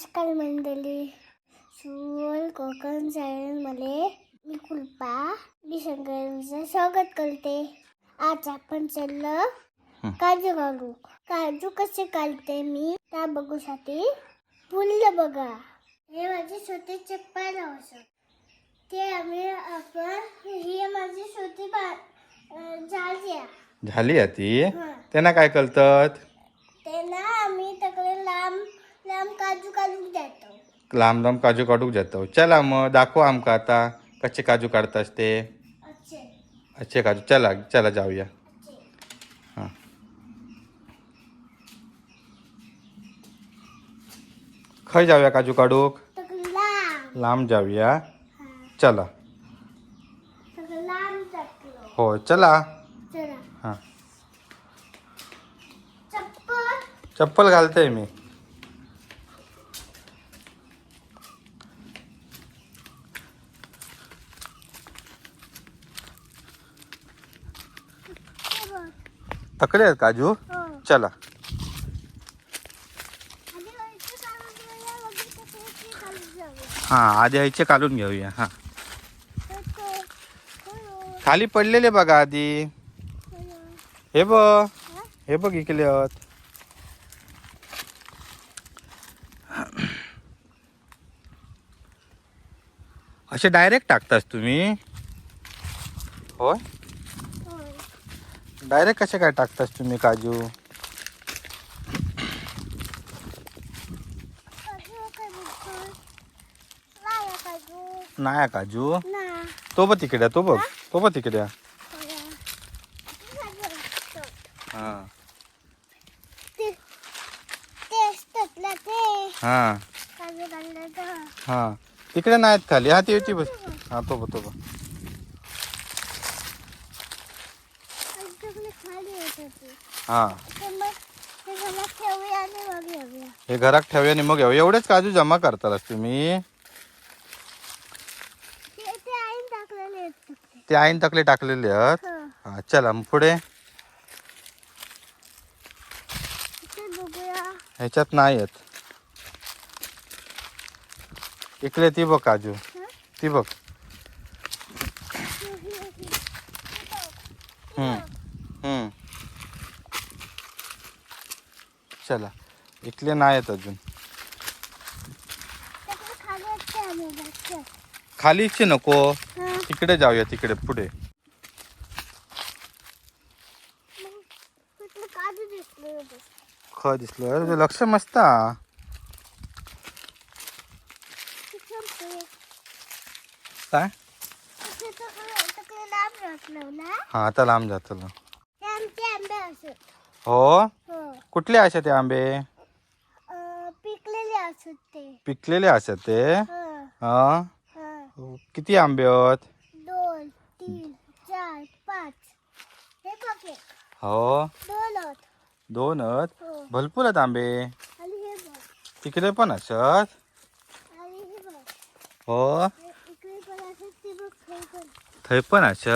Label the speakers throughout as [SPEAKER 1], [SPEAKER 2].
[SPEAKER 1] नमस्कार मंडळी. सुवल कोकणमध्ये मी कुलपा मी सगळ्यांचं स्वागत करते. आज आपण चाललं काजू काढू. काजू कसे काढते मी त्या बघूसाठी फुलं बघा. हे माझे छोटे चप्पल आवश्यक ते आम्ही आपण ही माझी छोटी झाली
[SPEAKER 2] झाली आहे ती. त्यांना काय कळतात
[SPEAKER 1] ते ना आम्ही तकडे लांब लांब काजू काढून देतो
[SPEAKER 2] लांब लांब काजू काढूक जातो. चला मग दाखवा आमका आता कसे काजू काढतास ते.
[SPEAKER 1] अच्छे.
[SPEAKER 2] अच्छे काजू. चला चला जाऊया.
[SPEAKER 1] अच्छे.
[SPEAKER 2] हां. खय जाऊया काजू काढूक.
[SPEAKER 1] लांब.
[SPEAKER 2] लांब जाऊया.
[SPEAKER 1] हा.
[SPEAKER 2] चला.
[SPEAKER 1] तकडे लांब टाकलो
[SPEAKER 2] हो चला.
[SPEAKER 1] चला.
[SPEAKER 2] हां.
[SPEAKER 1] चप्पल.
[SPEAKER 2] चप्पल घालते मी. तकडे आहेत काजू
[SPEAKER 1] हो
[SPEAKER 2] चला. हां आधी आईचे काढून घेऊया हां
[SPEAKER 1] हो,
[SPEAKER 2] खाली पडलेले बघा आधी
[SPEAKER 1] हो.
[SPEAKER 2] बघ
[SPEAKER 1] हा?
[SPEAKER 2] बघ इकले आहेत असे डायरेक्ट टाकतास तुम्ही होय. डायरेक्ट कसे काय टाकतास तुम्ही काजू?
[SPEAKER 1] काजू.
[SPEAKER 2] नाही काजू? तो बघ तिकडे तो बघ तो बघ तिकडे. हा. हा. हा. तिकडे नाहीत खाली. हा ती बस. हा हां तो बघ तो बघ
[SPEAKER 1] आमच्याकडे खाली येत होती
[SPEAKER 2] हां. हे घरात ठेवूया आणि मग घेऊ एवढेच काजू जमा करतास तुम्ही.
[SPEAKER 1] ते आईन
[SPEAKER 2] तकले टाकलेले आहेत.
[SPEAKER 1] हं.
[SPEAKER 2] हा चला मग पुढे. ह्याच्यात नाही आहेत इकडे ती बघ काजू? ती बघ. हम्म. चला इथले नाही आहेत अजून. खालीचे नको. तिकडे जाऊया तिकडे पुढे.
[SPEAKER 1] काजू दिसले होते
[SPEAKER 2] ख दिसलं. अरे, लक्ष मस्त. हा. काय? हा आता लांब जातलं
[SPEAKER 1] ते आमचे आंबे असत
[SPEAKER 2] हो
[SPEAKER 1] हो?
[SPEAKER 2] कुठले असे ते आंबे?
[SPEAKER 1] अं, पिकलेले असत ते.
[SPEAKER 2] पिकलेले असतात ते?
[SPEAKER 1] हं,
[SPEAKER 2] हा?
[SPEAKER 1] हं.
[SPEAKER 2] किती आंबे आहेत?
[SPEAKER 1] दोन तीन चार पाच. हे बघ. हे.
[SPEAKER 2] हो
[SPEAKER 1] दोन आहेत. हो.
[SPEAKER 2] भरपूर आहेत आंबे.
[SPEAKER 1] आणि हे बघ.
[SPEAKER 2] तिकडे पण असत
[SPEAKER 1] आणि हे बघ.
[SPEAKER 2] हो.
[SPEAKER 1] हे इकडे पण असत ते बघ हे पण.
[SPEAKER 2] थंय पण असत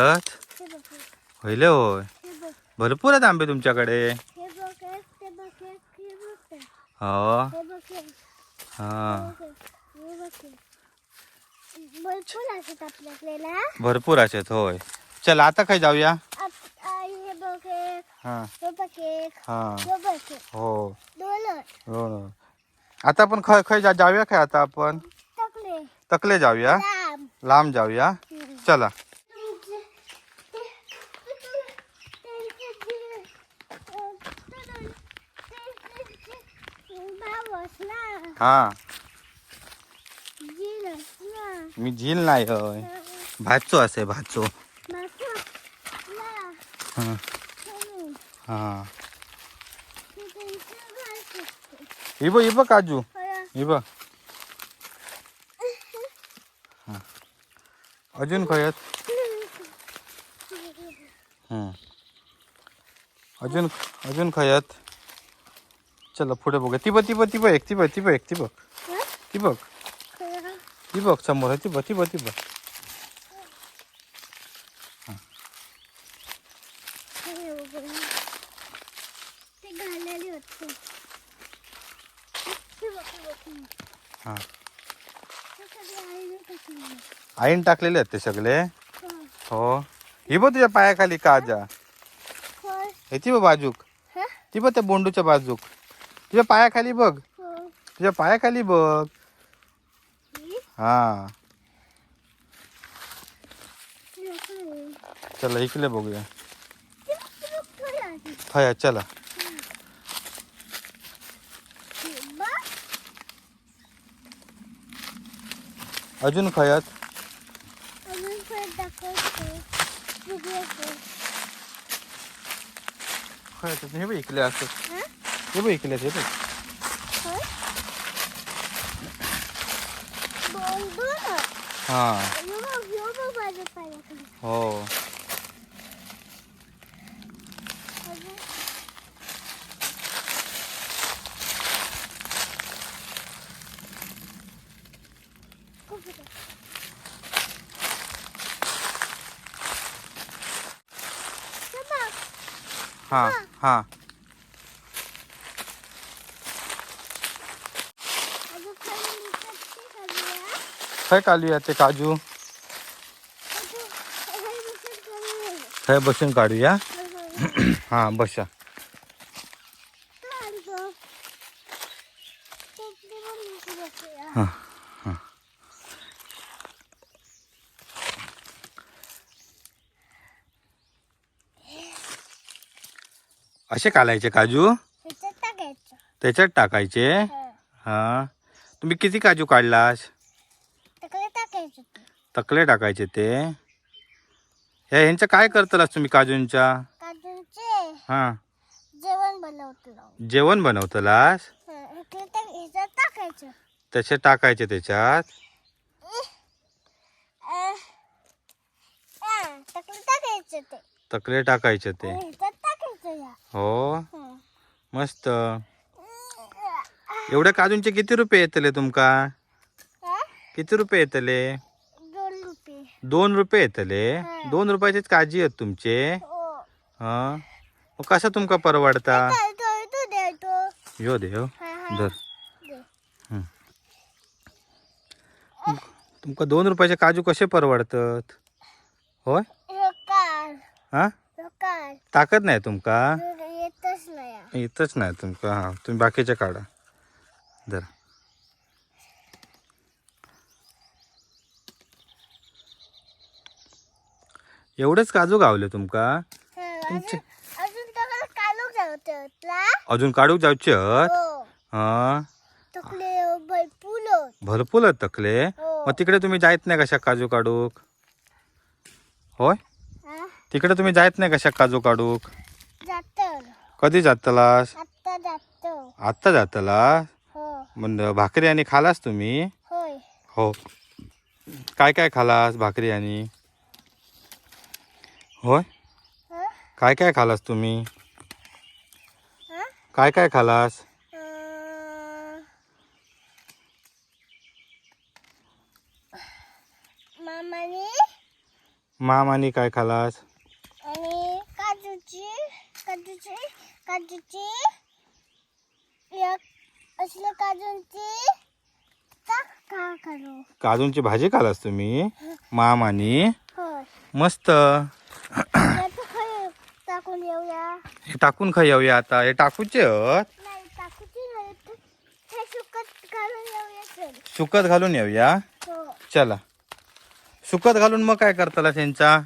[SPEAKER 1] हे बघ हे.
[SPEAKER 2] होईल होय.
[SPEAKER 1] हे बघ.
[SPEAKER 2] भरपूर आहेत आंबे तुमच्याकडे
[SPEAKER 1] हे बघ हे, ते बघ हे, हे बघ ते.
[SPEAKER 2] हो.
[SPEAKER 1] भरपूर असत आपल्याकडे
[SPEAKER 2] भरपूर आहेत होय. चल आता काय जाऊया?
[SPEAKER 1] हे
[SPEAKER 2] हा. आता आपण खय खय जा जाऊया काय आता आपण? तकले. जाऊया.
[SPEAKER 1] लांब.
[SPEAKER 2] जाऊया. चला
[SPEAKER 1] तुमचे- ते- ते- ते- अं, ते- ते- ते- भावस ना
[SPEAKER 2] हा. मी झील नाही होय. भाचो असे भाचो. हा. हा. ही ही बघ काजू. ही हा. अजून खय आहेत हम्म. अजून अजून खय आहेत चला पुढे बघूया ती बघ ती बघ ती बघ एक ती बघ ती बघ एक ती बघ? ती बघ. ती बघ समोर आहे ती बघ ती बघ ती बघ
[SPEAKER 1] हे बघ. बघ, बघ. आईने टाकलेले.
[SPEAKER 2] आहेत ते सगळे
[SPEAKER 1] हो.
[SPEAKER 2] हो बघ तुझ्या पायाखाली काजा
[SPEAKER 1] होय.
[SPEAKER 2] हे ती बघ बाजूक? ती बघ त्या बोंडूच्या बाजूक तुझ्या पायाखाली बघ
[SPEAKER 1] हो.
[SPEAKER 2] तुझ्या पायाखाली बघ
[SPEAKER 1] ही?
[SPEAKER 2] हा
[SPEAKER 1] ती टाकली.
[SPEAKER 2] चला इकडे बघूया
[SPEAKER 1] ती बघ, ती बघ, थोडी आली.
[SPEAKER 2] खया चला
[SPEAKER 1] ती बघ.
[SPEAKER 2] अजून खयात
[SPEAKER 1] अजून परत दाखवते. बघूयाचं.
[SPEAKER 2] खयात हे बघ इकले असं
[SPEAKER 1] हा?
[SPEAKER 2] हे बघ इकले हे बघ
[SPEAKER 1] होय? दोन दोन
[SPEAKER 2] हा
[SPEAKER 1] यो बघ, यो बघ माझ्या पायाखाली.
[SPEAKER 2] हो
[SPEAKER 1] अजून खूप होतं. हे बघ,
[SPEAKER 2] हा हा
[SPEAKER 1] अजून खाली मिसळते खालूया.
[SPEAKER 2] काय काढूया ते काजू. खय बसून काढूया हा बसा. हा हा असे कालायचे काजू
[SPEAKER 1] त्याच्यात टाकायचं. हं.
[SPEAKER 2] तुम्ही किती काजू काढलास. तकले टाकायचे ते. ह्या ह्यांचं काय करतलास तुम्ही काजूंच्या?
[SPEAKER 1] काजूंचे.
[SPEAKER 2] हा.
[SPEAKER 1] जेवण बनवतो.
[SPEAKER 2] जेवण बनवतलास
[SPEAKER 1] ह्याच्यात टाकायचं.
[SPEAKER 2] त्याचे टाकायचे त्याच्यात?
[SPEAKER 1] टाकायचं ते.
[SPEAKER 2] तकले टाकायचे ते. हो.
[SPEAKER 1] हं.
[SPEAKER 2] मस्त. एवढ्या काजूंचे किती रुपये येतले तुमका?
[SPEAKER 1] हा?
[SPEAKER 2] किती रुपये येतले?
[SPEAKER 1] दोन रुपये
[SPEAKER 2] येतले. दोन रुपयाचेच काजी आहेत तुमचे.
[SPEAKER 1] हो.
[SPEAKER 2] हा. मग कसं तुमका परवडता? यो दे हो
[SPEAKER 1] हा.
[SPEAKER 2] धर. तुमका दोन रुपयाचे काजू कसे परवडतात? होय? हा? ताकद नाही तुमका?
[SPEAKER 1] येतच नाही
[SPEAKER 2] तुमका. हा. तुम्ही बाकीचे काढा. धर. एवढेच काजू गावले तुमका? तुमचे
[SPEAKER 1] अजून अजून
[SPEAKER 2] अजून काढूक जाऊचे आहेत?
[SPEAKER 1] हो.
[SPEAKER 2] हा.
[SPEAKER 1] तकले भरपूर
[SPEAKER 2] तकले?
[SPEAKER 1] हो.
[SPEAKER 2] मग तिकडे तुम्ही जायत नाही कशा काजू काढूक होय?
[SPEAKER 1] हा?
[SPEAKER 2] तिकडे तुम्ही जायत नाही कशा काजू काढूक
[SPEAKER 1] जात.
[SPEAKER 2] कधी जातलास?
[SPEAKER 1] आत्ता जातो.
[SPEAKER 2] आत्ता जातलास?
[SPEAKER 1] हो.
[SPEAKER 2] मग भाकरी आणि खालास तुम्ही? हो. काय काय खालास भाकरी आणि? होय?
[SPEAKER 1] हं?
[SPEAKER 2] काय काय खालास तुम्ही? काय काय खालास?
[SPEAKER 1] मामाने
[SPEAKER 2] काय खालास?
[SPEAKER 1] आणि काजूची काजूची काजूची असलं काजूंची
[SPEAKER 2] काजूंची भाजी खालास तुम्ही? माम आणि
[SPEAKER 1] होय.
[SPEAKER 2] मस्त.
[SPEAKER 1] टाकून येऊया
[SPEAKER 2] हे टाकून खाऊया आता. हे टाकूचे
[SPEAKER 1] सुकत घालून येऊया. चल.
[SPEAKER 2] सुकत घालून येऊया मग काय करताला त्यांचा?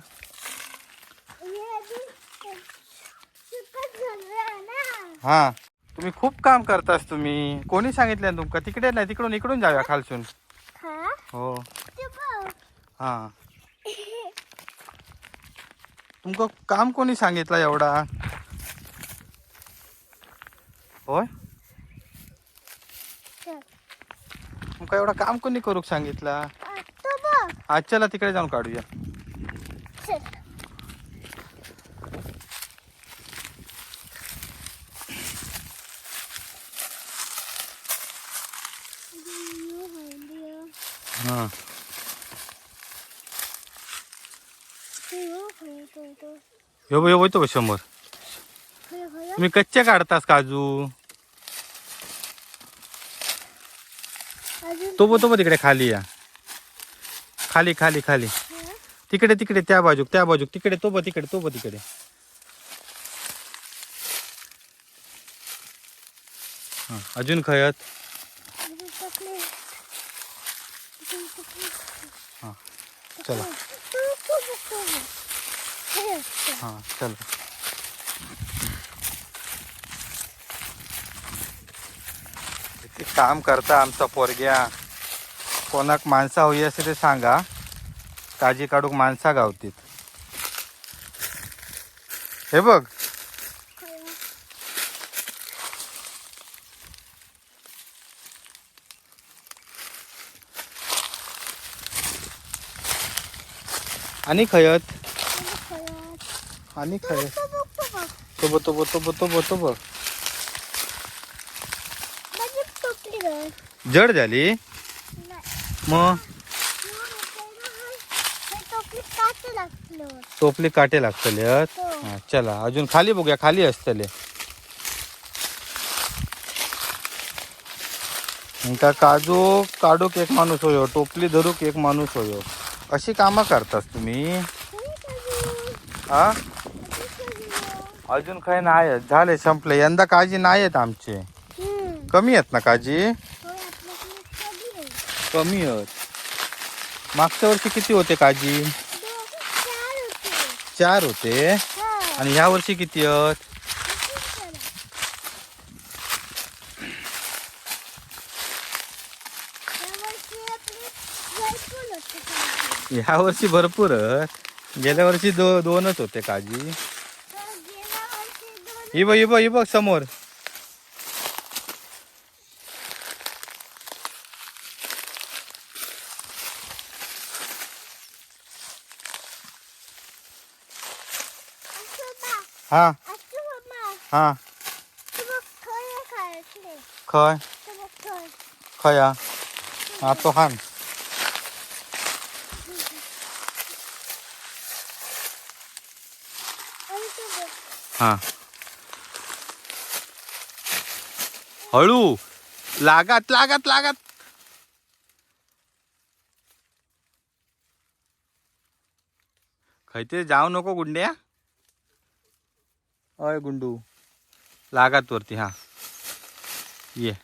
[SPEAKER 1] हे.
[SPEAKER 2] हा तुम्ही खूप काम करतास तुम्ही. कोणी सांगितलं तुमका? तिकडे नाही तिकडून इकडून जाऊया खालसून.
[SPEAKER 1] खा
[SPEAKER 2] हो. हा. तुमका काम कोणी सांगितलं एवढा? होय? तुमका एवढा काम कोणी करूक सांगितला?
[SPEAKER 1] आ, तो बघ
[SPEAKER 2] आज चला तिकडे जाऊन काढूया. हा. यो यो होतो समोर तुम्ही कच्चे काढतास काजू?
[SPEAKER 1] तोबो
[SPEAKER 2] तो तिकडे खाली या. खाली खाली खाली. तिकडे तिकडे त्या बाजूक त्या बाजूक. तिकडे तो तिकडे तो तिकडे. अजून खयत
[SPEAKER 1] अजून चॉकलेट अजून चॉकलेट
[SPEAKER 2] हा चला
[SPEAKER 1] तू तू बघतो हे असतं.
[SPEAKER 2] हा चला किती काम करता आमचा पोरग्या. कोणाक माणसा होई असे ते सांगा. काजी काढूक माणसा गावतीत. हे बघ. आणि खयत?
[SPEAKER 1] आणि
[SPEAKER 2] खयत
[SPEAKER 1] तू बघतो बघ
[SPEAKER 2] तो बघ तो बघ तो बघ तो बघ
[SPEAKER 1] गं.
[SPEAKER 2] जड झाली?
[SPEAKER 1] नाही.
[SPEAKER 2] मग?
[SPEAKER 1] टोपली
[SPEAKER 2] काटे लागतले.
[SPEAKER 1] हा.
[SPEAKER 2] चला अजून खाली बघूया खाली असतले का काजू काढूक एक माणूस होयो टोपली धरूक एक माणूस होयो. अशी कामं करतास तुम्ही? हा अजून काही नाही. आहेत. झाले संपले. यंदा काळजी नाही आहेत आमचे. कमी आहेत ना काळजी? कमी आहेत. मागच्या वर्षी किती होते काळजी? चार होते. आणि ह्या वर्षी किती आहेत? ह्या वर्षी भरपूर आहेत. गेल्या वर्षी दो दोनच होते काजी ही बघ ही बघ ही बघ समोर. हा. हा. खय. खया. हा तो हान. हा. हळू. लागत लागत लागत. खैते जाऊ नको गुंड्या? अय गुंडू. लागत वरती हा. ये.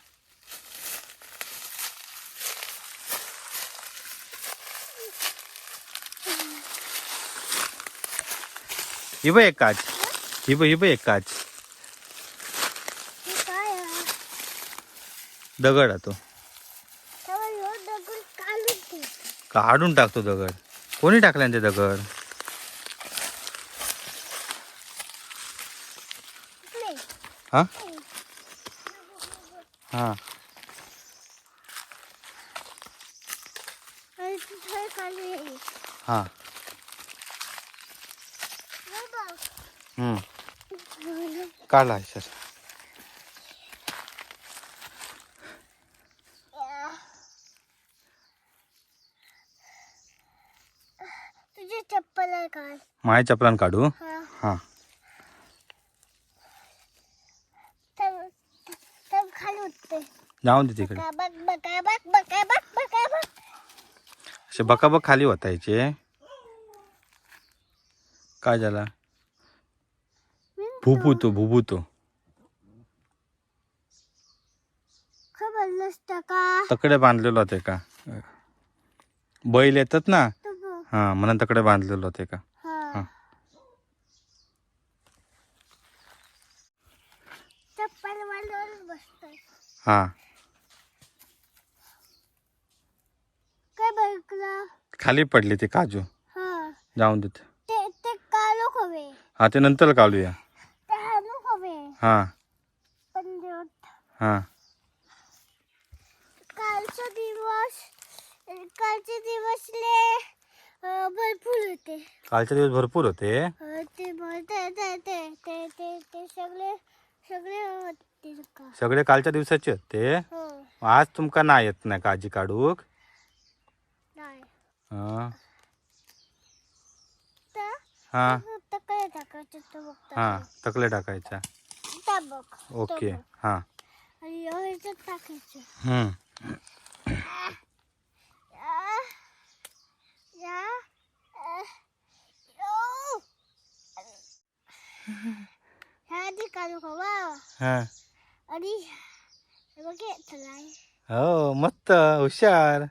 [SPEAKER 2] ही बघ एक काच. ही बघ ही बघ एक काच. दगड आहे तो. काढून टाकतो दगड. कोणी टाकला ते दगड? हा? हा. हा. हम्म. काढला सर
[SPEAKER 1] तुझी चप्पल आहे
[SPEAKER 2] माझ्या चपलान काढू?
[SPEAKER 1] हा.
[SPEAKER 2] हा.
[SPEAKER 1] तर तर खाली उठते.
[SPEAKER 2] जाऊन दे तिकडे.
[SPEAKER 1] बघा बघ बघा बघ बघा बघ बघा बघ.
[SPEAKER 2] असे बकाबक खाली होतायचे काय झाला?
[SPEAKER 1] खबर नसतं का
[SPEAKER 2] तकडे बांधलेलो होते का? बैल येतात ना?
[SPEAKER 1] तू बघ.
[SPEAKER 2] हा म्हणून तकडे बांधलेलो होते का
[SPEAKER 1] हा
[SPEAKER 2] हा.
[SPEAKER 1] चप्पल वाल्यावरच बसतोय
[SPEAKER 2] हा.
[SPEAKER 1] काय
[SPEAKER 2] खाली पडली ती काजू.
[SPEAKER 1] हा.
[SPEAKER 2] जाऊन देत.
[SPEAKER 1] ते ते कालू
[SPEAKER 2] हा ते नंतर काढूया
[SPEAKER 1] ते
[SPEAKER 2] हा.
[SPEAKER 1] पण
[SPEAKER 2] हा.
[SPEAKER 1] कालचा दिवस कालचे दिवसले अं, भरपूर होते.
[SPEAKER 2] कालचे दिवस भरपूर होते.
[SPEAKER 1] अं, ते ते ते ते ते ते ते सगळे सगळे होते.
[SPEAKER 2] सगळे कालच्या दिवसाचे आहेत
[SPEAKER 1] ते?
[SPEAKER 2] आज तुमका नाही येत नाही काळजी काढूक हा. तकले टाकायचा ओके हा. हम्म.
[SPEAKER 1] आणि हे
[SPEAKER 2] मस्त हुशार.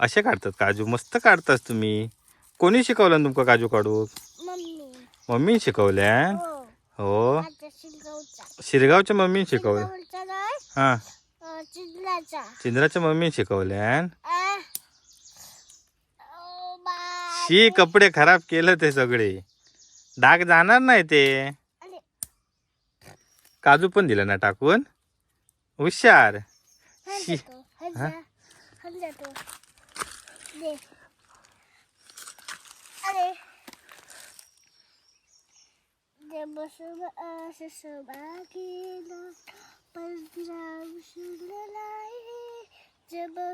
[SPEAKER 2] असे काढतात काजू मस्त काढतास तुम्ही. कोणी शिकवलं तुमका काजू काढू
[SPEAKER 1] मम्मी.
[SPEAKER 2] शिकवल्या?
[SPEAKER 1] हो.
[SPEAKER 2] हो. शिरगावच्या मम्मीने शिकवलं. हा.
[SPEAKER 1] चिंचण्याचा
[SPEAKER 2] चिंद्राच्या मम्मीने शिकवल्या. शी कपडे खराब केलं ते सगळे. डाग जाणार नाही ते. काजू पण दिलं ना टाकून? हुशार. शी.
[SPEAKER 1] हं?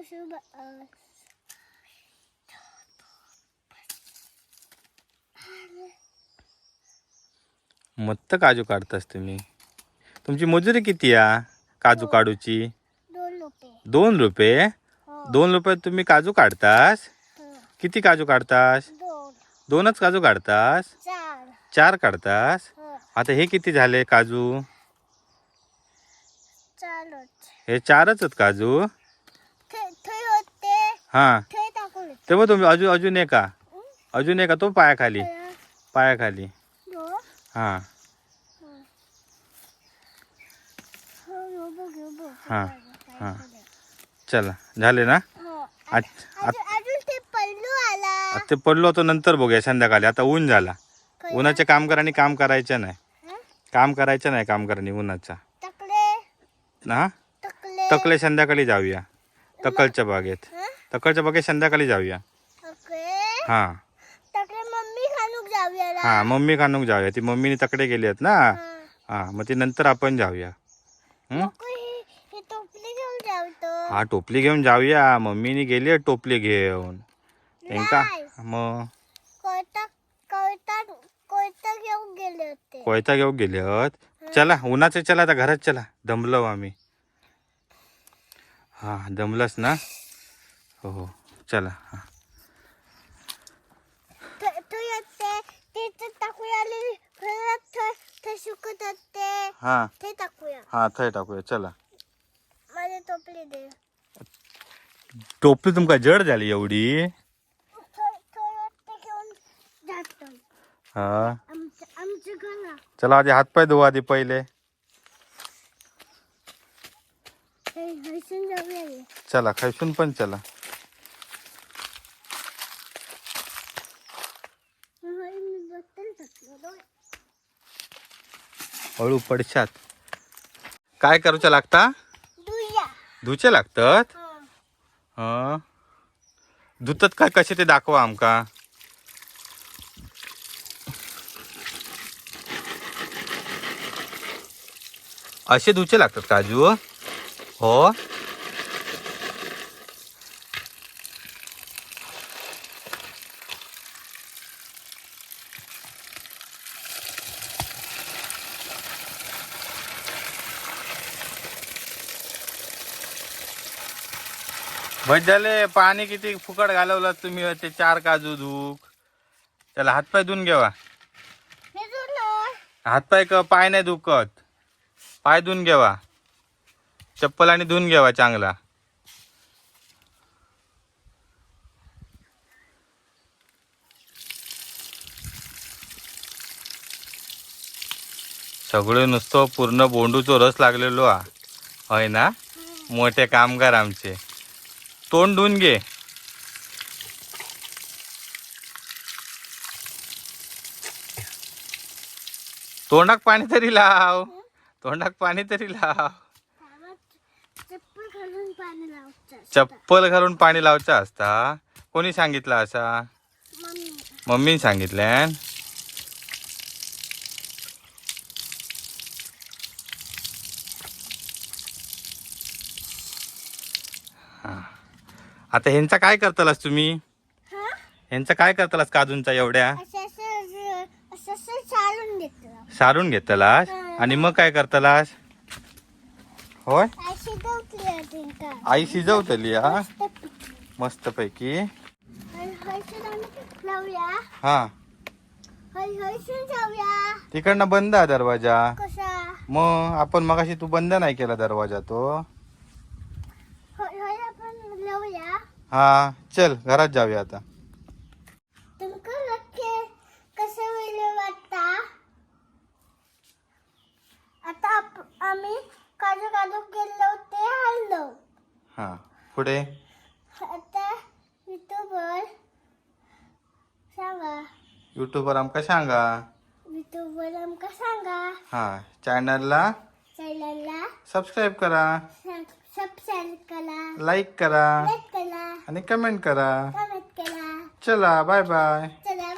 [SPEAKER 1] सुबह
[SPEAKER 2] मस्त काजू काढतास तुम्ही. तुमची मजुरी किती या काजू काढूची?
[SPEAKER 1] दोन रुपये.
[SPEAKER 2] दोन रुपये?
[SPEAKER 1] हो.
[SPEAKER 2] दोन रुपयात तुम्ही काजू काढतास?
[SPEAKER 1] हो.
[SPEAKER 2] किती काजू काढतास?
[SPEAKER 1] दोन.
[SPEAKER 2] दोनच काजू काढतास?
[SPEAKER 1] चार
[SPEAKER 2] काढतास?
[SPEAKER 1] हो.
[SPEAKER 2] आता हे किती झाले काजू? हे चारच आहेत काजू
[SPEAKER 1] थंय होते.
[SPEAKER 2] हा.
[SPEAKER 1] येते.
[SPEAKER 2] तेव्हा तुम्ही अजून अजून एका? अजून एका तो पायाखाली. पायाखाली.
[SPEAKER 1] हो.
[SPEAKER 2] हा.
[SPEAKER 1] हो. हो, बघ, बघ.
[SPEAKER 2] चला झाले ना?
[SPEAKER 1] हो. अजून ते
[SPEAKER 2] ते पडलो होतो नंतर बघूया संध्याकाळी. आता ऊन झाला.
[SPEAKER 1] खरं?
[SPEAKER 2] उन्हाच्या कामगारांनी काम करायचं नाही? काम करायचं नाही कामगारांनी उन्हाचा.
[SPEAKER 1] तकले
[SPEAKER 2] हा
[SPEAKER 1] तकले.
[SPEAKER 2] संध्याकाळी जाऊया. तकलच्या बागेत? तकलच्या बागेत संध्याकाळी जाऊया. हा.
[SPEAKER 1] ना.
[SPEAKER 2] हा मम्मी खानूक जाऊया. ती मम्मीने तकडे गेली आहेत ना?
[SPEAKER 1] हं.
[SPEAKER 2] मग ती नंतर आपण जाऊया. हं?
[SPEAKER 1] टोपली घेऊन जावतो
[SPEAKER 2] हा टोपली घेऊन जाऊया. मम्मीने गेली आहे टोपली घेऊन. त्यांका. मग
[SPEAKER 1] कोयता घेऊन गेले
[SPEAKER 2] आहेत. चला उन्हाचं चला आता घरात चला. दमलो आम्ही. हा दमलंच ना? हो हो. चला हा.
[SPEAKER 1] टाकूया
[SPEAKER 2] हा.
[SPEAKER 1] ते टाकूया.
[SPEAKER 2] हा थंय टाकूया. चला.
[SPEAKER 1] माझी टोपली दे.
[SPEAKER 2] टोपली तुमका जड झाली एवढी. हा. चला आधी हातपाय धुवा आधी पहिले. चला खैसून पण चला. हळू पडशात. काय करूच्या लागता? धुचे लागतात?
[SPEAKER 1] हं.
[SPEAKER 2] हा. धुतात काय? कसे ते दाखवा आमका. असे धुचे लागतात काजू हो? झाले पाणी किती फुकट घालवलं तुम्ही? ते चार काजू धूक त्याला हातपाय धुवून घ्यावा. हातपाय क पाय नाही दुखत पाय धुवून घ्यावा चप्पल आणि धुवून घ्यावा चांगला. सगळे नुसतं पूर्ण बोंडूचो रस लागलेलो हा होय ना? मोठे कामगार आमचे. तोंड धुवून घे. तोंडाक पाणी तरी लाव. तोंडाक पाणी तरी लाव.
[SPEAKER 1] चप्पल घालून पाणी
[SPEAKER 2] लावचं असता. कोणी सांगितलं असा?
[SPEAKER 1] मम्मी
[SPEAKER 2] मम्मीने सांगितलं आता ह्यांचा काय करतालास तुम्ही?
[SPEAKER 1] हा
[SPEAKER 2] ह्यांचा काय करतालास काजूंचा एवढ्या? सारून घेतलास? आणि मग काय करतालास होय?
[SPEAKER 1] आई शिजवतली
[SPEAKER 2] हा?
[SPEAKER 1] शिजवून लावूया.
[SPEAKER 2] हा. तिकडनं बंद आहे दरवाजा. मग आपण मगाशी तू बंद नाही केला दरवाजा तो. हा चल घरात जाऊया आता
[SPEAKER 1] तुमका नक्की कसं वेळ वाटता आता आप- आम्ही काजू काजू गेलो ते हल्लो
[SPEAKER 2] हा. पुढे?
[SPEAKER 1] आता युट्यूबवर सांगा.
[SPEAKER 2] युट्यूबवर आमका सांगा.
[SPEAKER 1] युट्यूबवर आमका सांगा.
[SPEAKER 2] हा. चॅनलला
[SPEAKER 1] चॅनलला
[SPEAKER 2] सबस्क्राईब करा.
[SPEAKER 1] सबस्क्राईब करा.
[SPEAKER 2] लाईक करा.
[SPEAKER 1] लाईक करा.
[SPEAKER 2] आणि कमेंट करा.
[SPEAKER 1] कमेंट करा.
[SPEAKER 2] चला बाय बाय
[SPEAKER 1] चला